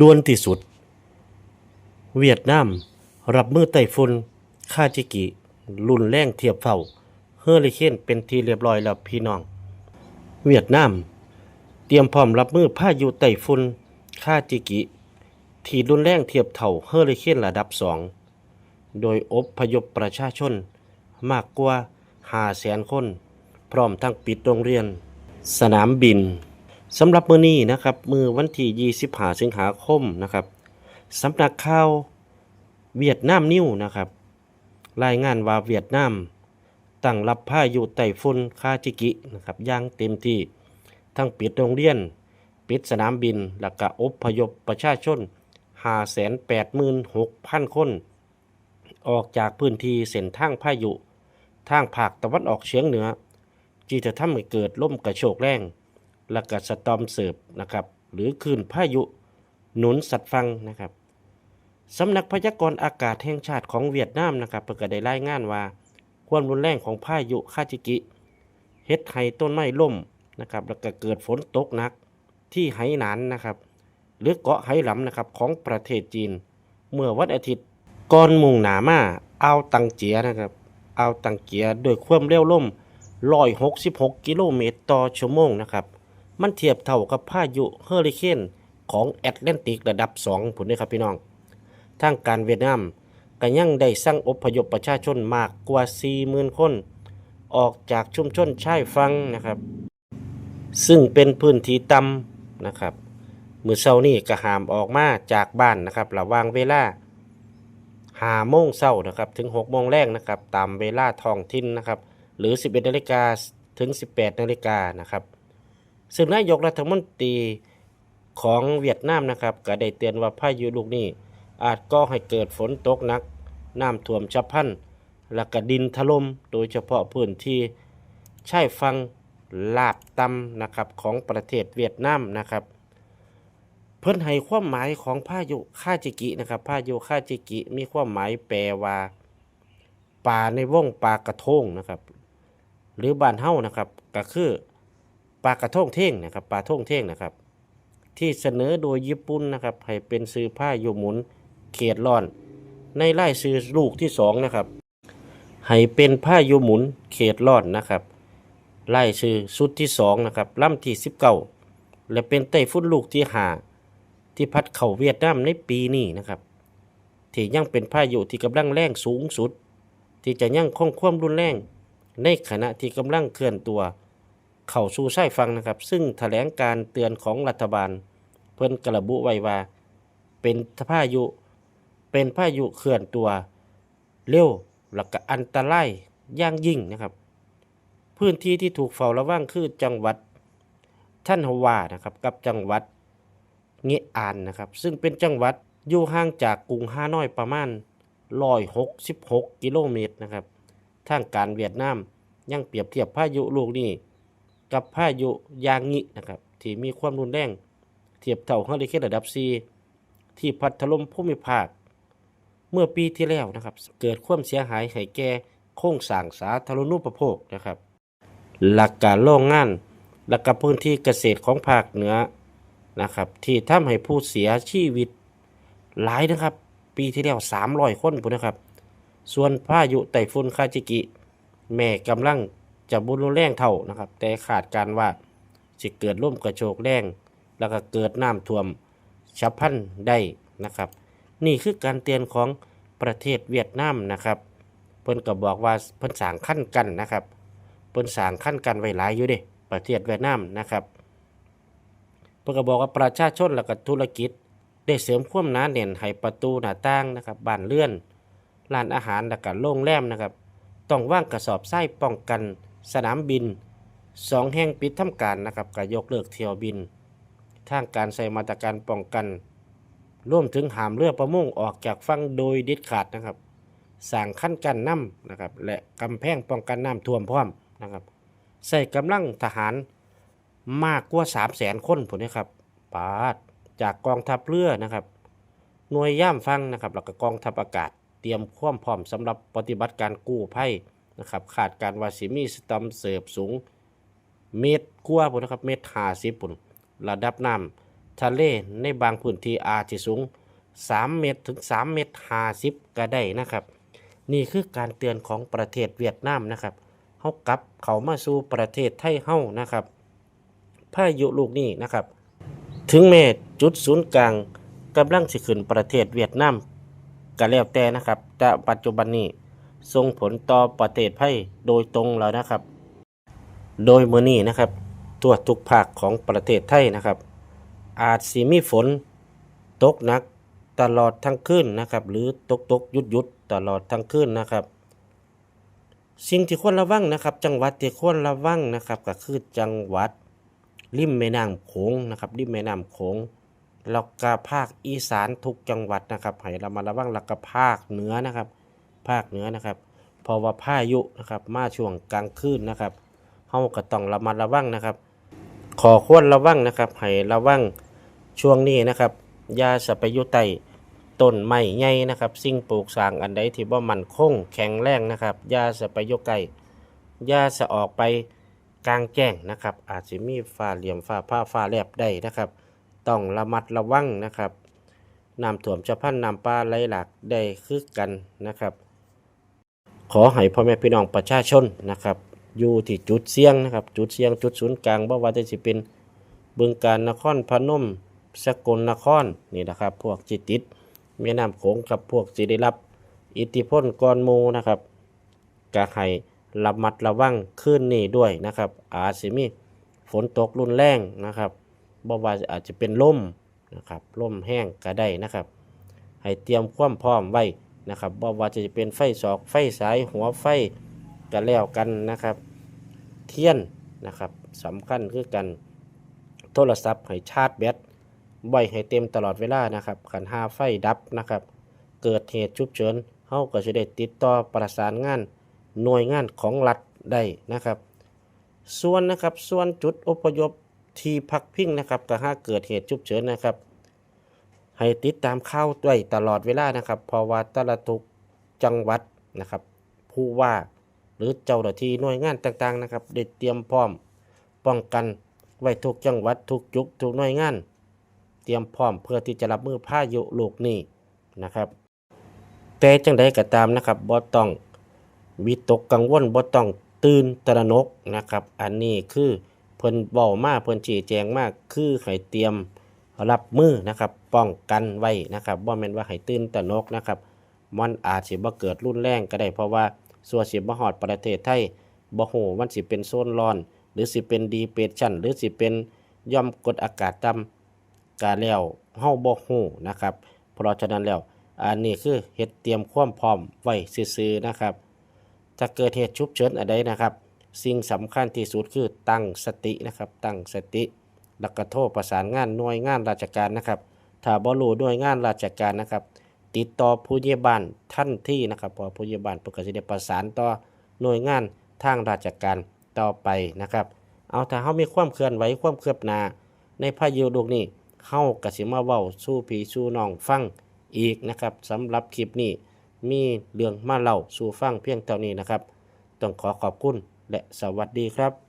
ด่วนที่สุด เวียดนามรับมือไต้ฝุ่นคาจิกิ รุนแรงเทียบเฝ้าเฮอริเคนเป็นที่เรียบร้อยแล้วพี่น้อง เวียดนาม เตรียมพร้อมรับมือพายุไต้ฝุ่นคาจิกิ ที่รุนแรงเทียบเท่าเฮอริเคนระดับสองโดยอบพยพประชาชน มากกว่า5แสนคน พร้อมทั้งปิดโรงเรียน สนามบิน สำหรับมือนี้นะครับ มือวันที่25สิงหาคมนะครับสำนักข่าวเวียดนามนิวนะครับ รายงานว่าเวียดนามตั้งรับพายุไต้ฝุ่นคาจิกินะครับอย่างเต็มที่ทั้งปิดโรงเรียน ปิดสนามบิน และก็อบพยพประชาชน 586,000 คน ออกจากพื้นที่เส้นทางพายุ ทางภาคตะวันออกเฉียงเหนือที่จะทำให้เกิดล่มกระโชกแรง และก็สตอมเสิร์ฟนะครับ หรือคลื่นพายุหนุนสัตว์ฟังนะครับสำนักพยากรณ์อากาศแห่งชาติของเวียดนามนะครับเพิ่นก็ได้รายงานว่า ความรุนแรงของพายุคาจิกิเฮ็ดให้ต้นไม้ล่มนะครับ แล้วก็เกิดฝนตกหนักที่ไหหนานนะครับ หรือเกาะไหหลำนะครับของประเทศจีน เมื่อวันอาทิตย์ก่อนมุ่งหนามาอ่าตังเจียนะครับเอาตังเจียโดยความเร็วล่ม166 กิโลเมตรต่อชั่วโมงนะครับ มันเทียบเท่ากับพายุเฮอริเคนของแอตแลนติกระดับ2ผุนด้วยครับพี่น้อง ทางการเวียดนามก็ยังได้สั่งอพยพประชาชนมากกว่า 40,000 คน ออกจากชุมชนชายฝั่งนะครับ ซึ่งเป็นพื้นที่ต่ำนะครับมือเช้านี้ก็หามออกมาจากบ้านนะครับระว่างเวลาหาโมงเช้านะครับถึง6โมงแรกนะครับตามเวลาท้องถิ่นนะครับหรือ 11นาฬิกาถึง 18นาฬิกานะครับ ซึ่งนายกรัฐมนตรีของเวียดนามนะครับก็ได้เตือนว่าพายุลูกนี้ อาจก่อให้เกิดฝนตกหนัก น้ำท่วมฉับพลัน และก็ดินถล่มโดยเฉพาะพื้นที่ชายฝั่งลาดต่ำนะครับของประเทศเวียดนามนะครับ เพิ่นให้ความหมายของพายุคาจิกินะครับพายุคาจิกิมีความหมายแปลว่าป่าในวงปลากระทงนะครับ หรือบ้านเฮ้านะครับก็คือ ลากระทงเท่งนะครับปลาท่งเท่งนะครับ ที่เสนอโดยญี่ปุ่นนะครับให้เป็นซื้อผ้าโยมุนเขตร้อน ในไล่ซื้อลูกที่สองนะครับให้เป็นผ้าโยมุนเขตร้อนนะครับไล่ซื้อสุดที่สองนะครับล่ำที่สิบเก้าและเป็นไต้ฝุ่นลูกที่หาที่พัดเข้าเวียดนามในปีนี้นะครับที่ยังเป็นพายุที่กำลังแรงสูงสุด ที่จะยังคงความรุนแรง ในขณะที่กำลังเคลื่อนตัว เข้าสู่ชายฝั่งนะครับ ซึ่งแถลงการเตือนของรัฐบาล เพิ่นกระบุไว้ว่า เป็นพายุเป็นพายุเคลื่อนตัวเร็วและก็อันตรายอย่างยิ่งนะครับ พื้นที่ที่ถูกเฝ้าระวังคือจังหวัดท่านฮวานะครับกับจังหวัดเงอานนะครับ ซึ่งเป็นจังหวัดอยู่ห่างจากกรุงฮานอยประมาณ166 กิโลเมตรนะครับทางการเวียดนามยังเปรียบเทียบพายุลูกนี้ กับพายุยางงินะครับที่มีความรุนแรงเทียบเท่าเฮอริเคนระดับ 4 ที่พัดถล่มภูมิภาค เมื่อปีที่แล้วนะครับ เกิดความเสียหายให้แก่โครงสร้างสาธารณูปโภคนะครับ หลักการโรงงานและกับพื้นที่เกษตรของภาคเหนือนะครับ ที่ทำให้ผู้เสียชีวิตหลายนะครับ ปีที่แล้ว 300 คนพุ่นนะครับ ส่วนพายุไต้ฝุ่นคาจิกิ แม่กำลัง จะบุญรุนแรงเท่านะครับ แต่ขาดการว่าจะเกิดร่มกระโชกแรงแล้วก็เกิดน้ำท่วมฉับพลันได้นะครับ นี่คือการเตือนของประเทศเวียดนามนะครับเพิ่นก็บอกว่าเพิ่นสางขั้นกันนะครับเพิ่นสางขั้นกันไว้หลายอยู่เด้ประเทศเวียดนามนะครับเพิ่นก็บอกว่าประชาชนและก็ธุรกิจ ได้เสริมความหนาแน่นให้ประตูหน้าต่างนะครับบ้านเรือนร้านอาหารและก็โรงแรมนะครับต้องว่างกระสอบทรายป้องกัน สนามบินสองแห่งปิดทำการนะครับก็ยกเลิกเที่ยวบิน ทางการใส่มาตรการป้องกัน ร่วมถึงหามเรือประมงออกจากฝั่งโดยเด็ดขาดนะครับสร้างขั้นกันน้ำนะครับและกำแพงป้องกันน้ำท่วมพร้อมนะครับใส่กำลังทหารมากกว่า3 0 0แสนคนผมนะครับปาดจากกองทัพเรือนะครับ หน่วยย่ามฟังนะครับแล้วก็กองทัพอากาศ เตรียมความพร้อมสำหรับปฏิบัติการกู้ภัย นะครับขาดการว่าสิมีสตอมเสิร์ฟสูงเมตรกว่าผมนะครับเมตรห้าสิบปุ่นระดับน้ทะเลในบางพื้นที่อาจจะสูง 3 เมตรถึง 3 เมตร50ก็ได้นะครับ นี่คือการเตือนของประเทศเวียดนามนะครับเฮากลับเขามาสู่ประเทศไทยเฮานะครับพายุลูกนี้นะครับ ถึงแม้จุดศูนย์กลางกำลังสิขึ้นประเทศเวียดนามก็แล้วแต่นะครับแต่ปัจจุบันนี้ ส่งผลต่อประเทศไทยโดยตรงแล้วนะครับ โดยมื้อนี้นะครับทั่วทุกภาคของประเทศไทยนะครับ อาจสิมีฝนตกหนักตลอดทั้งคืนนะครับ หรือตกตกหยุดหยุดตลอดทั้งคืนนะครับ สิ่งที่ควรระวังนะครับ จังหวัดที่ควรระวังนะครับก็คือจังหวัด ริมแม่น้ำโขงนะครับริมแม่น้ำโขงแล้วก็ภาคอีสานทุกจังหวัดนะครับให้เรามาระวังแล้วก็ภาคเหนือนะครับ ภาคเหนือนะครับเพราะว่าพายุนะครับมาช่วงกลางคืนนะครับเฮาก็ต้องระมัดระวังนะครับ ขอควรระวังนะครับให้ระวังช่วงนี้นะครับยาสะไปยู่ใต้ต้นไม้ใหญ่นะครับ สิ่งปลูกสร้างอันใดที่บ่มั่นคงแข็งแรงนะครับยาสะไปยู่ใกล้อยาสะออกไปกลางแจ้งนะครับ อาจจะมีฟ้าเหลี่ยมฟ้าผ้าฟ้าแลบได้นะครับ ต้องระมัดระวังนะครับน้ำท่วมจะพันน้ำปลาไหลหลากได้คือกันนะครับ ขอให้พ่อแม่พี่น้องประชาชนนะครับ อยู่ที่จุดเสี่ยงนะครับ จุดเสี่ยงจุดศูนย์กลางบ่ว่าจะสิเป็นบึงการนครพนมสกลนครนี่นะครับ พวกจิตติดแม่น้ำโขงกับพวกสิได้รับ อิทธิพลก่อนหมูนะครับก็ให้ระมัดระวังขึ้นนี่ด้วยนะครับ อาจสิมีฝนตกรุนแรงนะครับบ่ว่าอาจจะเป็นลมนะครับลมแห้งก็ได้นะครับ ให้เตรียมความพร้อมไว้ นะครับบ่ว่าจะเป็นไฟสอกไฟสายหัวไฟก็แล้วกันนะครับ เทียนนะครับสำคัญคือกันโทรศัพท์ให้ชาร์จแบตไว้ให้เต็มตลอดเวลานะครับขันห้าไฟดับนะครับ เกิดเหตุฉุกเฉินเฮาก็จะได้ติดต่อประสานงาน หน่วยงานของรัฐได้นะครับ ส่วนนะครับส่วนจุดอพยพที่พักพิงนะครับก็หากเกิดเหตุฉุกเฉินนะครับ ให้ติดตามข่าวด้วยตลอดเวลานะครับเพราะว่าแต่ละทุกจังหวัดนะครับ ผู้ว่าหรือเจ้าหน้าที่หน่วยงานต่างๆนะครับได้เตรียมพร้อมป้องกันไว้ทุกจังหวัดทุกจุกทุกหน่วยงาน เตรียมพร้อมเพื่อที่จะรับมือพายุลูกนี้นะครับ แต่จังใดก็ตามนะครับบ่ต้องวิตกกังวลบ่ต้องตื่นตระหนกนะครับ อันนี้คือเพิ่นเว้ามาเพิ่นชี้แจงมากคือให้เตรียม รับมือนะครับป้องกันไว้นะครับบ่แม่นว่าให้ตื่นตระหนกนะครับมันอาจสิบ่เกิดรุนแรงก็ได้เพราะว่าส่วนสิบ่ฮอดประเทศไทยบ่ฮู้มันสิเป็นโซนร้อน หรือสิเป็นดีเปรชั่นหรือสิเป็นย่อมกดอากาศต่ำกาแล้วเฮาบ่ฮู้นะครับ เพราะฉะนั้นแล้วอันนี้คือเฮ็ดเตรียมความพร้อมไว้ซื่อๆนะครับ ถ้าเกิดเหตุฉุกเฉินอะไรนะครับ สิ่งสำคัญที่สุดคือตั้งสตินะครับ ตั้งสติ แล้วก็โทรประสานงานหน่วยงานราชการนะครับถ้าบ่รู้หน่วยงานราชการนะครับ ติดต่อผู้ใหญ่ยบ้านทันที่นะครับพอผู้ใหญ่ยบ้านเพิ่นก็สิได้ประสานต่อหน่วยงานทางราชการต่อไปนะครับ เอาถ้าเฮามีความเคลื่อนไหวความเคืบหนาในพายุลูกนี้เฮาก็สิมาเว้าสู่พี่สู่น้องฟังอีกนะครับสำหรับคลิปนี้มีเรื่องมาเล่าสู่ฟังเพียงเท่านี้นะครับ ต้องขอขอบคุณและสวัสดีครับ